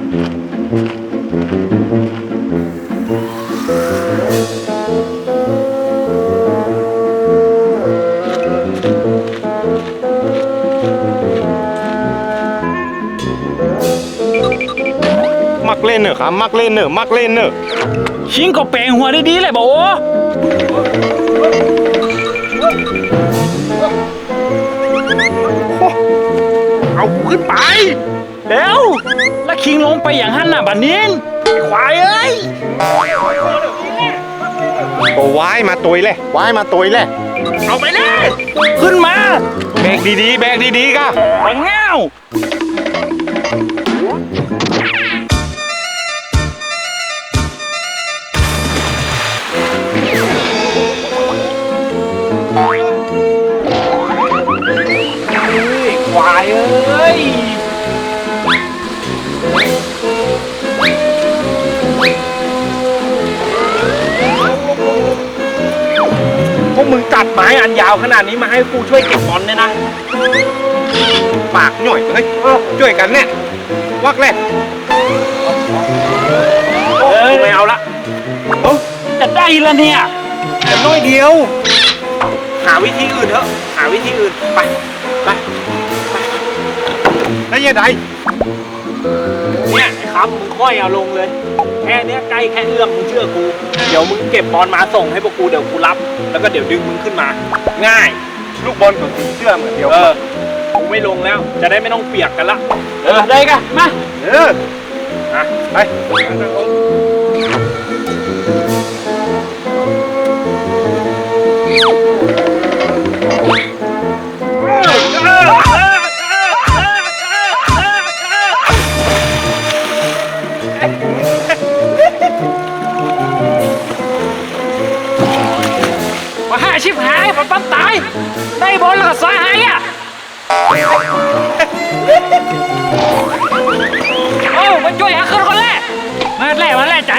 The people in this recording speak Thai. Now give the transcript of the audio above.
มักเล่นเนอะครับมักเล่นเนอะมักเล่นเนอะชิงก็แปลงหัวได้ดีเลยบอกโอ้เอากูขึ้นไป เร็วแล้วคิงลงไปอย่างหันน่ะบัดนี้ควายเอ้ยโอ้วายมาตุยเลยวายมาตุยเลยเอาไปเลยขึ้นมา แบกดีๆ แบกดีๆก็บังเงา อันยาวขนาดนี้มาให้กูช่วยเก็บบอลเนี่ยนะ ปากหน่อยเฮ้ยช่วยกันเนี่ยวักเลยเออไม่เอาละเอ้าจะได้แล้วเนี่ยแต่น้อยเดียว หาวิธีอื่นเถอะ หาวิธีอื่นไปไปแล้วยังไงเนี่ยไอ้ครับมึงค่อยเอาลงเลย แค่เนี้ยใกล้แค่เอื้อมมึงเชื่อกู เดี๋ยวมึงเก็บบอลมาส่งให้พวกกูเดี๋ยวกูรับ แล้วก็เดี๋ยวดึงมึงขึ้นมา ง่าย ลูกบอลกับสีเสื้อเหมือนเดียวเออกูไม่ลงแล้ว จะได้ไม่ต้องเปียกกันละ เออได้กันมา เอออะไป ชิบหายผมปั๊มตาย ได้บอลแล้วก็สายหายอะเอ้มาช่วยหาคืนคนแรกมาแรกมาแรกใจ